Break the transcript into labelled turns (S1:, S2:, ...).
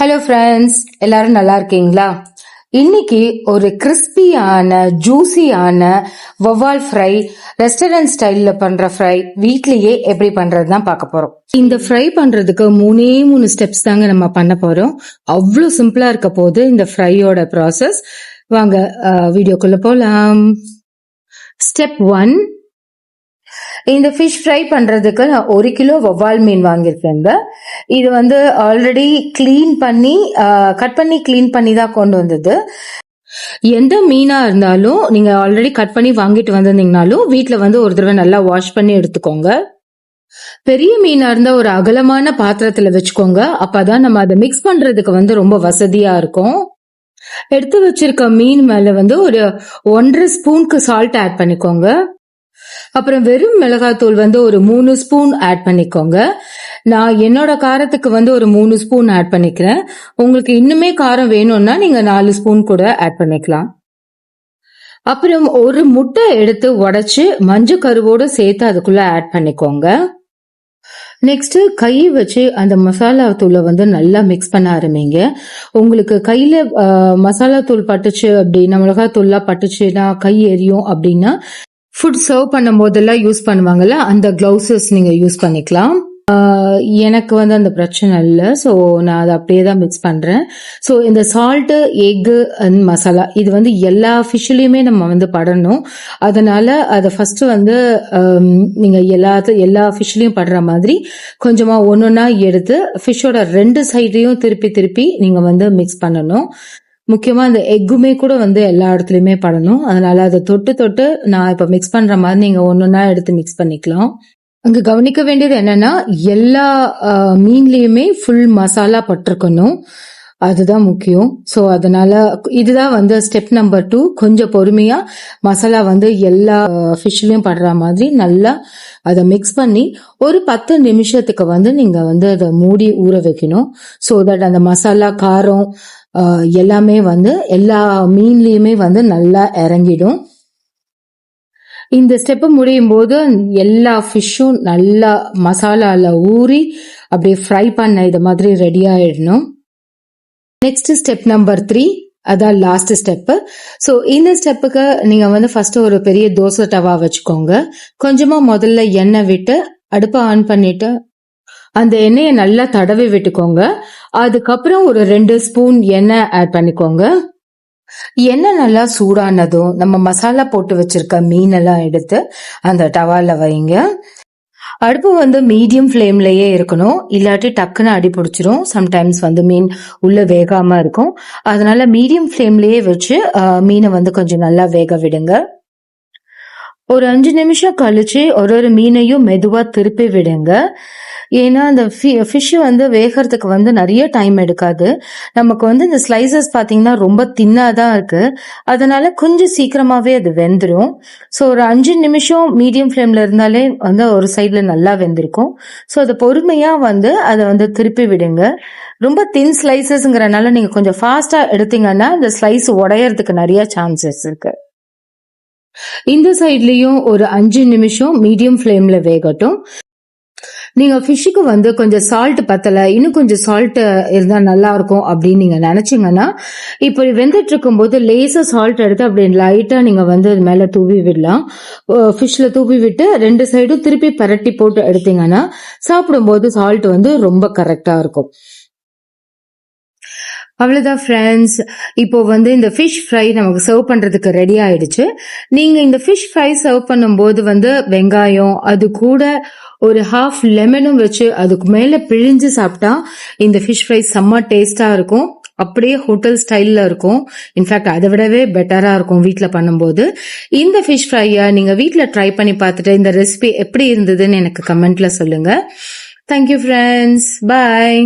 S1: Hello friends எல்லாரும் நல்லா இருக்கீங்களா? இன்னைக்கு ஒரு கிறிஸ்பியான ஜூசியான வவ்வால் ஃப்ரை ரெஸ்டாரண்ட் ஸ்டைலில் பண்ணுற ஃப்ரை வீட்லேயே எப்படி பண்ணுறது தான் பார்க்க போகிறோம் இந்த ஃப்ரை பண்ணுறதுக்கு மூணே மூணு ஸ்டெப்ஸ் தாங்க நம்ம பண்ண போகிறோம் அவ்வளோ சிம்பிளாக இருக்க போது இந்த ஃப்ரையோட ப்ராசஸ் வாங்க வீடியோக்குள்ளே போகலாம் ஸ்டெப் ஒன் இந்த ஃபிஷ் ஃப்ரை பண்றதுக்கு நான் ஒரு கிலோ வவ்வால் மீன் வாங்கியிருக்கேங்க இது வந்து ஆல்ரெடி க்ளீன் பண்ணி கட் பண்ணி க்ளீன் பண்ணி தான் கொண்டு வந்தது. எந்த மீனா இருந்தாலும் நீங்க ஆல்ரெடி கட் பண்ணி வாங்கிட்டு வந்திருந்தீங்கனாலும் வீட்டில் வந்து ஒரு தடவை நல்லா வாஷ் பண்ணி எடுத்துக்கோங்க. பெரிய மீனா இருந்தா ஒரு அகலமான பாத்திரத்துல வச்சுக்கோங்க. அப்பதான் நம்ம அதை மிக்ஸ் பண்றதுக்கு வந்து ரொம்ப வசதியா இருக்கும். எடுத்து வச்சிருக்க மீன் மேல வந்து ஒரு ஒன்றரை ஸ்பூனுக்கு சால்ட் ஆட் பண்ணிக்கோங்க. அப்புறம் வெறும் மிளகாத்தூள் வந்து ஒரு மூணு ஸ்பூன் ஆட் பண்ணிக்கோங்க. நான் என்னோட காரத்துக்கு வந்து ஒரு மூணு ஸ்பூன் ஆட் பண்ணிக்கிறேன். உங்களுக்கு இன்னுமே காரம் வேணும்னா நீங்க நாலு ஸ்பூன் கூட ஆட் பண்ணிக்கலாம். அப்புறம் ஒரு முட்டை எடுத்து உடைச்சு மஞ்சள் கருவோடு சேர்த்து அதுக்குள்ள ஆட் பண்ணிக்கோங்க. நெக்ஸ்ட் கை வச்சு அந்த மசாலா தூளை வந்து நல்லா மிக்ஸ் பண்ண ஆரம்பிங்க. உங்களுக்கு கையில மசாலா தூள் பட்டுச்சு அப்படின்னா மிளகாய் தூள்லாம் பட்டுச்சுன்னா கை எரியும் அப்படின்னா ஃபுட் சர்வ் பண்ணும் போதெல்லாம் யூஸ் பண்ணுவாங்கல்ல அந்த கிளவுசஸ் நீங்கள் யூஸ் பண்ணிக்கலாம். எனக்கு வந்து அந்த பிரச்சனை இல்லை ஸோ நான் அதை அப்படியே தான் மிக்ஸ் பண்ணுறேன் ஸோ இந்த சால்ட்டு எக்கு அண்ட் மசாலா இது வந்து எல்லா ஃபிஷ்லேயுமே நம்ம வந்து படணும். அதனால் அதை ஃபஸ்ட்டு வந்து நீங்கள் எல்லாத்து எல்லா ஃபிஷ்லேயும் படுற மாதிரி கொஞ்சமாக ஒன்று ஒன்றா எடுத்து ஃபிஷ்ஷோட ரெண்டு சைட்லேயும் திருப்பி திருப்பி நீங்கள் வந்து மிக்ஸ் பண்ணணும். முக்கியமாக அந்த எக்குமே கூட வந்து எல்லா இடத்துலையுமே படணும். அதனால அதை தொட்டு தொட்டு நான் இப்போ மிக்ஸ் பண்ணுற மாதிரி நீங்கள் ஒன்று ஒன்றா எடுத்து மிக்ஸ் பண்ணிக்கலாம். அங்கே கவனிக்க வேண்டியது என்னென்னா எல்லா மீன்லேயுமே ஃபுல் மசாலா பட்டிருக்கணும். அதுதான் முக்கியம். ஸோ அதனால இதுதான் வந்து ஸ்டெப் நம்பர் டூ கொஞ்சம் பொறுமையாக மசாலா வந்து எல்லா ஃபிஷ்லேயும் படுற மாதிரி நல்லா அதை மிக்ஸ் பண்ணி ஒரு பத்து நிமிஷத்துக்கு வந்து நீங்கள் வந்து அதை மூடி ஊற வைக்கணும். ஸோ தட் அந்த மசாலா காரம் எல்லாமே வந்து எல்லா மீன்லேயுமே வந்து நல்லா இறங்கிடும். இந்த ஸ்டெப்பு முடியும் போது எல்லா ஃபிஷ்ஷும் நல்லா மசாலாவில் ஊறி அப்படியே ஃப்ரை பண்ண இது மாதிரி ரெடி ஆகிடணும் நெக்ஸ்ட் ஸ்டெப் நம்பர் த்ரீ அதான் லாஸ்ட் ஸ்டெப்பு ஸோ இந்த ஸ்டெப்புக்கு நீங்க வந்து ஃபர்ஸ்ட் ஒரு பெரிய தோசை டவா வச்சுக்கோங்க. கொஞ்சமா முதல்ல எண்ணெய் விட்டு அடுப்பை ஆன் பண்ணிட்டு அந்த எண்ணெயை நல்லா தடவி விட்டுக்கோங்க. அதுக்கப்புறம் ஒரு ரெண்டு ஸ்பூன் எண்ணெய் ஆட் பண்ணிக்கோங்க. எண்ணெய் நல்லா சூடானதும் நம்ம மசாலா போட்டு வச்சிருக்க மீனெல்லாம் எடுத்து அந்த டவால வைங்க. அடுப்பு வந்து மீடியம் ஃப்ளேம்லேயே இருக்கணும். இல்லாட்டி டக்குன்னு அடி பிடிச்சிரும். சம்டைம்ஸ் வந்து மீன் உள்ளே வேகாமல் இருக்கும். அதனால மீடியம் ஃப்ளேம்லேயே வச்சு மீனை வந்து கொஞ்சம் நல்லா வேக விடுங்க. ஒரு அஞ்சு நிமிஷம் கழிச்சு ஒரு ஒரு மீனையும் மெதுவாக திருப்பி விடுங்க. ஏன்னா அந்த ஃபிஷ் வந்து வேகிறதுக்கு வந்து நிறைய டைம் எடுக்காது. நமக்கு வந்து இந்த ஸ்லைசஸ் பார்த்தீங்கன்னா ரொம்ப தின்னாக தான் இருக்கு. அதனால கொஞ்சம் சீக்கிரமாவே அது வெந்துடும் ஸோ ஒரு அஞ்சு நிமிஷம் மீடியம் ஃப்ளேம்ல இருந்தாலே வந்து ஒரு சைடில் நல்லா வெந்திருக்கும். ஸோ அதை பொறுமையாக வந்து அதை வந்து திருப்பி விடுங்க. ரொம்ப தின் ஸ்லைசஸ்ங்கிறனால நீங்கள் கொஞ்சம் ஃபாஸ்ட்டாக எடுத்தீங்கன்னா இந்த ஸ்லைஸ் உடையறதுக்கு நிறைய சான்சஸ் இருக்கு. இந்த சைட்லயும் ஒரு அஞ்சு நிமிஷம் மீடியம் ஃப்ளேம்ல வேகட்டும். நீங்க ஃபிஷ்ஷுக்கு வந்து கொஞ்சம் சால்ட் பத்தல இன்னும் கொஞ்சம் சால்ட் இருந்தா நல்லா இருக்கும் அப்படின்னு நீங்க நினைச்சீங்கன்னா இப்போ வெந்துட்டு இருக்கும் போது லேசா சால்ட் எடுத்து அப்படி லைட்டா நீங்க வந்து அது மேல தூவி விடலாம். ஃபிஷ்ல தூவி விட்டு ரெண்டு சைடும் திருப்பி பரட்டி போட்டு எடுத்தீங்கன்னா சாப்பிடும்போது சால்ட் வந்து ரொம்ப கரெக்டா இருக்கும். அவ்வளோதான் ஃப்ரெண்ட்ஸ் இப்போ வந்து இந்த ஃபிஷ் ஃப்ரை நமக்கு சர்வ் பண்ணுறதுக்கு ரெடி ஆயிடுச்சு. நீங்கள் இந்த ஃபிஷ் ஃப்ரை சர்வ் பண்ணும்போது வந்து வெங்காயம் அது கூட ஒரு ஹாஃப் லெமனும் வச்சு அதுக்கு மேலே பிழிஞ்சு சாப்பிட்டா இந்த ஃபிஷ் ஃப்ரை செம்ம டேஸ்டாக இருக்கும். அப்படியே ஹோட்டல் ஸ்டைலில் இருக்கும். இன்ஃபேக்ட் அதை விடவே பெட்டராக இருக்கும் வீட்டில் பண்ணும்போது. இந்த ஃபிஷ் ஃப்ரையை நீங்கள் வீட்டில் ட்ரை பண்ணி பார்த்துட்டு இந்த ரெசிபி எப்படி இருந்ததுன்னு எனக்கு கமெண்ட்டில் சொல்லுங்கள் தேங்க்யூ ஃப்ரெண்ட்ஸ் பாய்